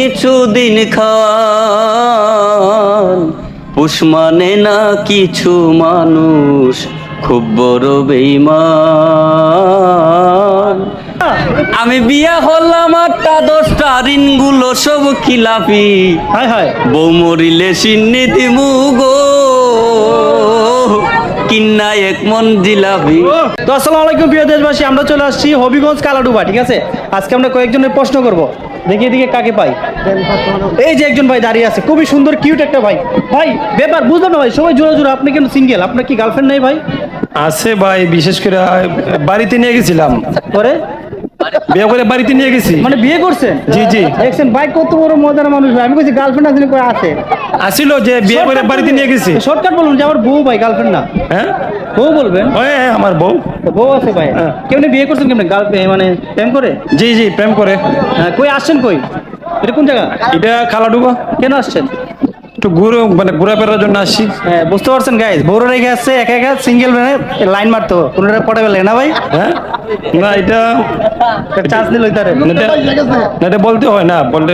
কিছুদিন খান। পুষ মানে না কিছু মানুষ খুব বড় বেইমান। আমি বিয়া হলাম আটটা দশটা ঋণগুলো সব খিলাপি। বউ মরিলে সিন্নি দিমু গো। কিন্না এক মন জিলাপি। তো আসসালামু আলাইকুম প্রিয় দেশবাসী আমরা চলে আসছি হবিগঞ্জ কালাডুবা ঠিক আছে? আজকে আমরা কয়েকজনের প্রশ্ন করব। দেখি এদিকে কাকে পাই। এই যে একজন ভাই দাঁড়িয়ে আছে খুবই সুন্দর কিউট একটা ভাই। ভাই ব্যাপার বুঝলাম না ভাই সবাই জোড়া জোড়া আপনি কেন সিঙ্গেল আপনার কি গার্লফ্রেন্ড নাই ভাই? আছে ভাই বিশেষ করে বাড়িতে নিয়ে গেছিলাম। পরে? বিয়ে করে বাড়িতে নিয়ে গেছি। মানে বিয়ে করছেন? জি, জি। দেখছেন ভাই কত বড় মজার মানুষ ভাই। আমি বলছি গার্লফ্রেন্ড আছে আছে। আসিল যে বিয়ে করে বাড়িতে নিয়ে গেছি। শর্টকাট বলুন যে আমার বউ ভাই গার্লফ্রেন্ড না? হ্যাঁ? বউ বলবেন? ওই আমার বউ। বউ আছে ভাই। হ্যাঁ। কেমনি বিয়ে করছেন কেমনে? গার্লফ্রেন্ড মানে প্রেম করে? জি জি প্রেম করে। হ্যাঁ, কই আসছেন কই? এটা কোন জায়গা? এটা খালাডুবা কেন আসছেন? একটু ঘুরে মানে ঘুরে ফেরার জন্য হ্যাঁ বুঝতে পারছেন গাইজ বড় রেখে আসছে একা একা সিঙ্গেল লাইন মারতো কোনটা পড়ে গেলে না ভাই? হ্যাঁ? না এটা চান্স দিল তারে এটা- বলতে হয় না বললে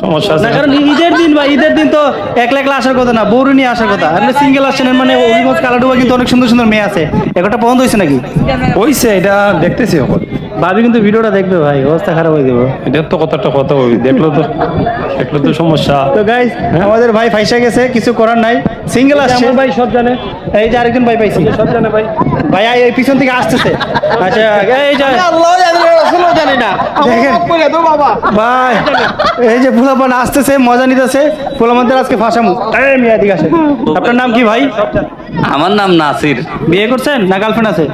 সমস্যা আছে। কারণ ঈদের দিন ভাই ঈদের দিন তো একলা একলা আসার কথা না বউরে নিয়ে আসার কথা। আপনি সিঙ্গেল আসছেন মানে অভিমত কালাডুবা কিন্তু অনেক সুন্দর সুন্দর মেয়ে আছে। একটা পছন্দ হয়েছে নাকি? হইছে এটা দেখতেছি এখন। ভাবি কিন্তু ভিডিওটা দেখবে ভাই অবস্থা খারাপ হয়ে যাবে। এটা তো কতটা কথা দেখল তো দেখল তো সমস্যা। তো গাইজ আমাদের ভাই ফাইসা গেছে কিছু করার নাই। সিঙ্গেল আসছে। ভাই সব জানে। এই যে আরেকজন ভাই পাইছি। সব জানে ভাই। ভাই এই পিছন থেকে আসতেছে। আচ্ছা এই যে আল্লাহ জানে রাসূলও জানে না। দেখেন। বাবা। ভাই এই যে ফুলাপান আসতেছে মজা নিতেছে। ফুলামানদের আজকে ফাঁসামু। এই মিয়া দিকে আসেন। আপনার নাম কি ভাই? আমার নাম নাসির। বিয়ে করছেন না গার্লফ্রেন্ড আছে?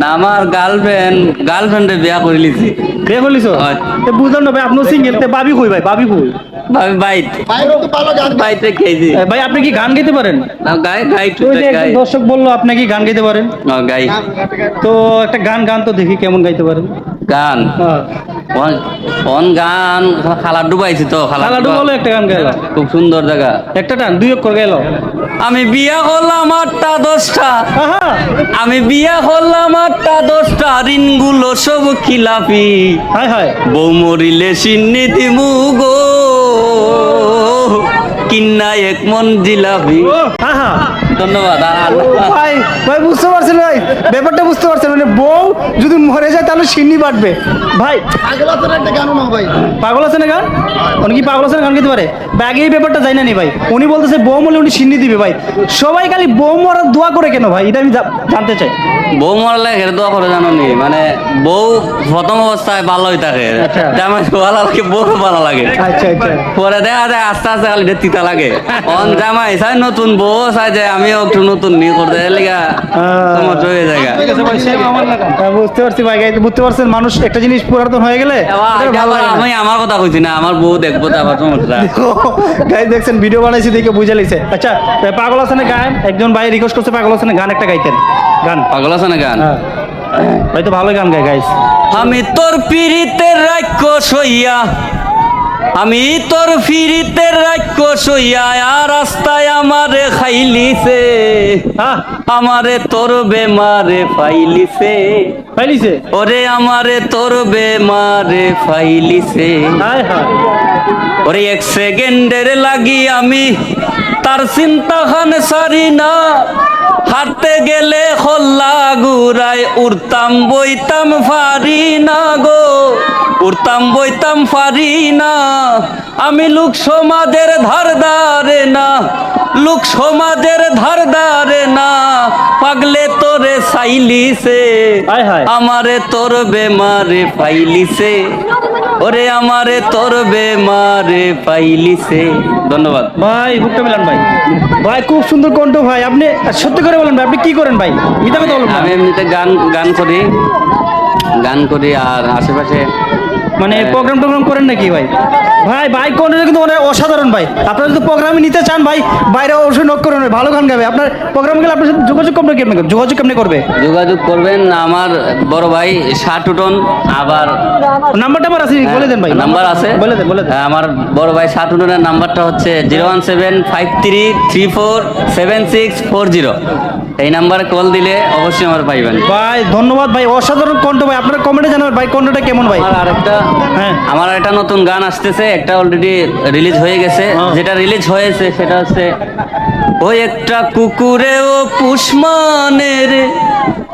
না আমার গার্লফ্রেন্ড গার্লফ্রেন্ডে বিয়া করে লিছি। বিয়ে করলিস হয়। বুঝলাম না ভাই সিঙ্গেল তে বাবি কই ভাই? বাবি কই? বাইট বাইটে খেয়েছি। এ, ভাই আপনি কি গান গাইতে পারেন? না গাই গাই ওই যে গাই। দর্শক বলল আপনি কি গান গাইতে পারেন? ও, গাই। তো একটা গান গান তো দেখি কেমন গাইতে পারেন। গান? হ্যাঁ। গান? খালা ডুবাইছি তো খালা খালাডু বলো একটা গান গাইলাম খুব সুন্দর জায়গা। একটা টান দুই অক্ষর গাইলো। আমি বিয়া হলাম আটটা দশটা। আমি বিয়া হলাম আটটা দশটা। ঋণগুলো সব খিলাপি। বৌ বউ মরিলে সিন্নি দিমু গো কিন্না এক মন জিলাপি। ধন্যবাদ ভাই ভাই বুঝতে পারছেন ভাই ব্যাপারটা বুঝতে পারছেন মানে বউ যদি মরে যায় তাহলে সিন্নি বাটবে ভাই পাগল আছে না গান? উনি কি পাগল গান গাইতে পারে? এই ব্যাপারটা যাই না নি ভাই। উনি বলতেছে বউ মরলে উনি সিন্নি দিবে ভাই। সবাই খালি বউ মরার দোয়া করে কেন ভাই? এটা আমি জানতে চাই। বউ মরলে হেরে দোয়া করে জানো নি? মানে বউ প্রথম অবস্থায় ভালোই থাকে। আচ্ছা। ভালো লাগে বউ ভালো লাগে। আচ্ছা আচ্ছা। পরে দেখা যায় আস্তে আস্তে খালি তিতা লাগে। অন জামাই চাই নতুন বউ চাই যে আমিও একটু নতুন নিয়ে করতে লেগা সমস্যা হয়ে যায় বুঝতে পারছি ভাই বুঝতে পারছেন মানুষ একটা জিনিস পুরাতন হয়ে গেলে। আমি আমার কথা কইছি না আমার বউ দেখব তো আবার সমস্যা গাইজ দেখছেন ভিডিও বানাইছি দেখে বুঝে লিছে আচ্ছা পাগল না গান? একজন ভাই রিকোয়েস্ট করছে পাগল না গান একটা গাইতেন। গান। পাগল না গান? হ্যাঁ। ভাই তো ভালো গান গায় গাইস আমি তোর পিড়িতের রাক্ষস হইয়া আমি তোর ফিরিতে রাখ সইয়া রাস্তায় আমারে খাইলিছে। আমারে তোর বেমারে ফাইলিছে। ফাইলিছে? ওরে আমারে তোর বেমারে ফাইলিছে। হায় হায়। ওরে এক সেকেন্ডের লাগি আমি, তার চিন্তা খান সারি না। হাঁটতে গেলে হল্লা গুড়ায়, উড়তাম, বইতাম, ফারি না গো। উড়তাম, বইতাম, ফারি না। আমি লোক সমাজের ধার দারে না, লোক সমাজের ধার দারে না। পাগলে তোরে হায় আমারে তোর বেমারে পাইলিছে। ওরে আমারে তোর বেমারে পাইলিছে। ধন্যবাদ। ভাই বুকটা মিলান ভাই। ভাই খুব সুন্দর কণ্ঠ ভাই। আপনি সত্যি করে বলেন ভাই আপনি কি করেন ভাই? মিথ্যা কথা বলুন আমি এমনিতে গান গান করি। গান করি আর আশেপাশে মানে প্রোগ্রাম টোগ্রাম করেন নাকি ভাই? ভাই ভাই কণ্ঠটা কিন্তু অনেক অসাধারণ ভাই। আপনারা যদি প্রোগ্রামে নিতে চান ভাই বাইরে অবশ্যই নক করুন ভালো গান গাবে। আপনার প্রোগ্রাম গেলে আপনার সাথে যোগাযোগ কেমন কেমন যোগাযোগ কেমনি করবে? যোগাযোগ করবেন আমার বড় ভাই সাটুটন আবার নাম্বারটা আমার আছে বলে দেন ভাই। নাম্বার আছে। বলে দেন বলে দেন। হ্যাঁ, আমার বড় ভাই সাটুটনের নাম্বারটা হচ্ছে zero one seven five three three four seven six four zero. এই নাম্বারে কল দিলে অবশ্যই আমার পাইবেন। ভাই ধন্যবাদ ভাই অসাধারণ কণ্ঠ ভাই। আপনারা কমেন্টে জানাবেন ভাই কণ্ঠটা কেমন ভাই? আর আরেকটা হ্যাঁ আমার একটা নতুন গান আসতেছে একটা অলরেডি রিলিজ হয়ে গেছে। হ্যাঁ। যেটা রিলিজ হয়েছে সেটা হচ্ছে ওই একটা কুকুরে ও পুষ্মানের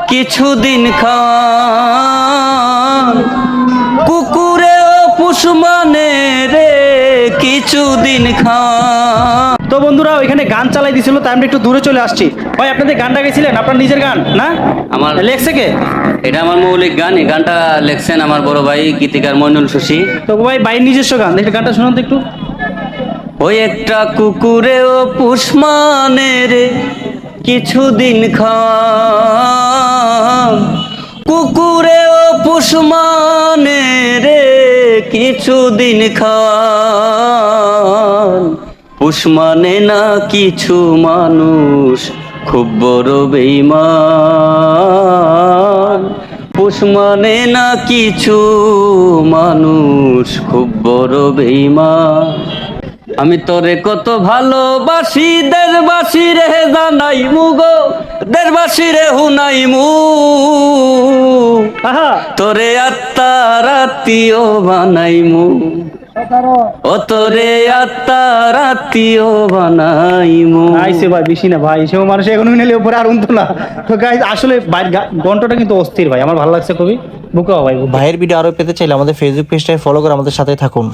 কিছুদিন খান। কুকুরে ও পুষ্মানের কিছুদিন খান। তো বন্ধুরা ওইখানে গান চালাই দিছিল তাই আমরা একটু দূরে চলে আসছি। ভাই আপনাদের গানটা গেছিলেন? আপনার নিজের গান না? আমার লেখছে কে? এটা আমার মৌলিক গান এই গানটা লেখছেন আমার বড় ভাই গীতিকার মইনুল শশী। তো ভাই বাইর নিজস্ব গান দেখে গানটা শোনান তো একটু। ওই একটা কুকুরে ও পুষ্মানের কিছুদিন খান। কুকুরে ও পুষ্মানের কিছুদিন খান। পুষ্মানে না কিছু মানুষ, খুব বড় বেইমান পুষ্মানে না কিছু মানুষ, খুব বড় বেইমান আমি তোরে কত ভালোবাসি দেশবাসী রে জানাই মুগো দেশবাসী রে হুনাই মু আহা। তোরে আত্মা রাতিও বানাই মু ও তোরে আত্মা রাতিও বানাই মু আইসে ভাই বেশি না ভাই সেও মানুষ এখন নিলে উপরে আর উনতো না। তো গাইজ আসলে বাইর গন্টটা কিন্তু অস্থির ভাই আমার ভালো লাগছে খুবই। বুকা ভাই ভাইয়ের ভিডিও আরও পেতে চাইলে আমাদের ফেসবুক পেজটায় ফলো করে আমাদের সাথে থাকুন।